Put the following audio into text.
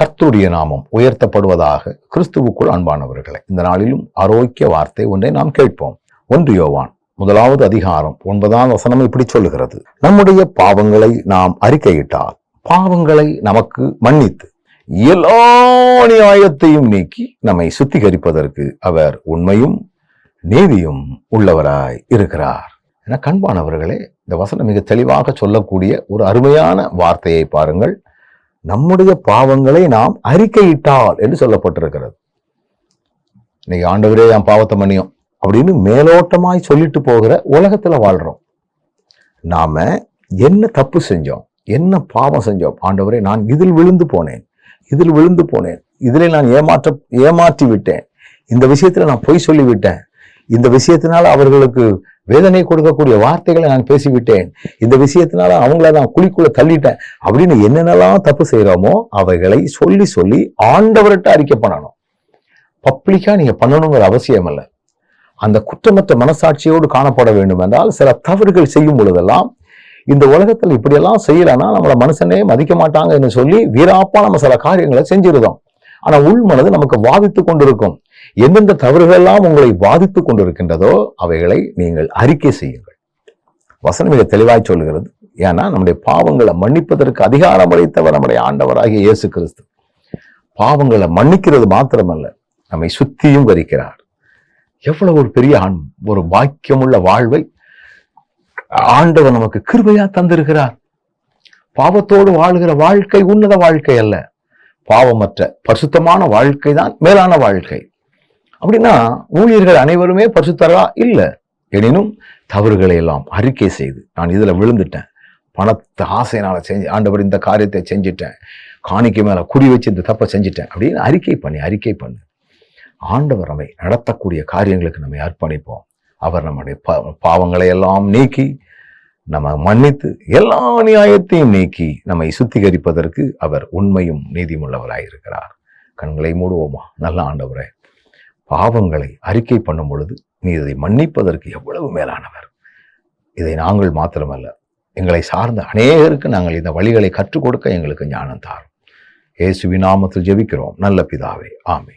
கர்த்தருடைய நாமம் உயர்த்தப்படுவதாக கிறிஸ்துவுக்குள் அன்பானவர்களை இந்த நாளிலும் ஆரோக்கிய வார்த்தை ஒன்றை நாம் கேட்போம். ஒன்று யோவான் முதலாவது அதிகாரம் ஒன்பதாம் வசனம் இப்படி சொல்லுகிறது. நம்முடைய பாவங்களை நாம் அறிக்கையிட்டால் பாவங்களை நமக்கு மன்னித்து எல்லா நியாயத்தையும் நீக்கி நம்மை சுத்திகரிப்பதற்கு அவர் உண்மையும் நீதியும் உள்ளவராய் இருக்கிறார். என கண்பானவர்களே இந்த வசனம் மிக தெளிவாக சொல்லக்கூடிய ஒரு அருமையான வார்த்தையை பாருங்கள். நம்முடைய பாவங்களை நாம் அறிக்கையிட்டால் என்று சொல்லப்பட்டிருக்கிறது. இன்னைக்கு ஆண்டவரே என் பாவத்தை மன்னியும் அப்படின்னு மேலோட்டமாய் சொல்லிட்டு போகிற உலகத்துல வாழ்றோம். நாம என்ன தப்பு செஞ்சோம்? என்ன பாவம் செஞ்சோம்? ஆண்டவரே நான் இதில் விழுந்து போனேன். இதில் விழுந்து போனேன். இதில் நான் ஏமாற்ற ஏமாற்றி விட்டேன் இந்த விஷயத்துல நான் பொய் சொல்லி விட்டேன் இந்த விஷயத்தினால அவர்களுக்கு வேதனை கொடுக்கக்கூடிய வார்த்தைகளை நான் பேசிவிட்டேன். இந்த விஷயத்தினால அவங்கள நான் குழிக்குள்ள தள்ளிட்டேன். அப்படின்னு என்னென்னலாம் தப்பு செய்யறோமோ அவைகளை சொல்லி சொல்லி ஆண்டவர்கிட்ட அறிக்கை பண்ணணும். பப்ளிக்கா நீங்க பண்ணணுங்கிற அவசியம் இல்லை. அந்த குற்றமற்ற மனசாட்சியோடு காணப்பட வேண்டும் என்றால் சில தவறுகள் செய்யும் பொழுதெல்லாம் இந்த உலகத்தில் இப்படியெல்லாம் செய்யலைன்னா நம்மளை மனுஷனே மதிக்க மாட்டாங்கன்னு சொல்லி வீராப்பா நம்ம சில காரியங்களை செஞ்சிருந்தோம் ஆனா உள் மனது நமக்கு வாதித்து கொண்டிருக்கும். எந்தெந்த தவறுகள் எல்லாம் உங்களை வாதித்து கொண்டிருக்கின்றதோ அவைகளை நீங்கள் அறிக்கை செய்யுங்கள். வசனம் மிக தெளிவாய் சொல்கிறது ஏன்னா நம்முடைய பாவங்களை மன்னிப்பதற்கு அதிகாரம் அளித்தவர் நம்முடைய ஆண்டவராகிய இயேசு கிறிஸ்து. பாவங்களை மன்னிக்கிறது மாத்திரமல்ல நம்மை சுத்தியும் கரிக்கிறார் எவ்வளவு ஒரு பெரிய ஆண் ஒரு பாக்கியமுள்ள வாழ்வை ஆண்டவர் நமக்கு கிருபையா தந்திருக்கிறார். பாவத்தோடு வாழ்கிற வாழ்க்கை உன்னத வாழ்க்கை அல்ல. பாவமற்ற பரிசுத்தமான வாழ்க்கை தான் மேலான வாழ்க்கை. அப்படின்னா ஊழியர்கள் அனைவருமே பரிசுத்தரா? இல்லை. எனினும் தவறுகளை எல்லாம் அறிக்கை செய்து நான் இதில் விழுந்துட்டேன். பணத்தை ஆசையினால் செஞ்சு ஆண்டவர் இந்த காரியத்தை செஞ்சுட்டேன். காணிக்கை மேலே குறி வச்சு இந்த தப்பை செஞ்சுட்டேன். அப்படின்னு அறிக்கை பண்ணி அறிக்கை பண்ணு. ஆண்டவர் நம்மை நடத்தக்கூடிய காரியங்களுக்கு நம்மை அர்ப்பணிப்போம் அவர் நம்முடைய பாவங்களை எல்லாம் நீக்கி நம்ம மன்னித்து எல்லா நியாயத்தையும் நீக்கி நம்மை சுத்திகரிப்பதற்கு அவர் உண்மையும் நீதிமுள்ளவராயிருக்கிறார். கண்களை மூடுவோமா? நல்ல ஆண்டவரே பாவங்களை அறிக்கை பண்ணும் பொழுது நீ இதை மன்னிப்பதற்கு எவ்வளவு மேலானவர். இதை நாங்கள் மாத்திரமல்ல எங்களை சார்ந்த அநேகருக்கு நாங்கள் இந்த வழிகளை கற்றுக் கொடுக்க எங்களுக்கு ஞானம் தாரும். இயேசுவின் நாமத்தில் ஜெபிக்கிறோம். நல்ல பிதாவே ஆமே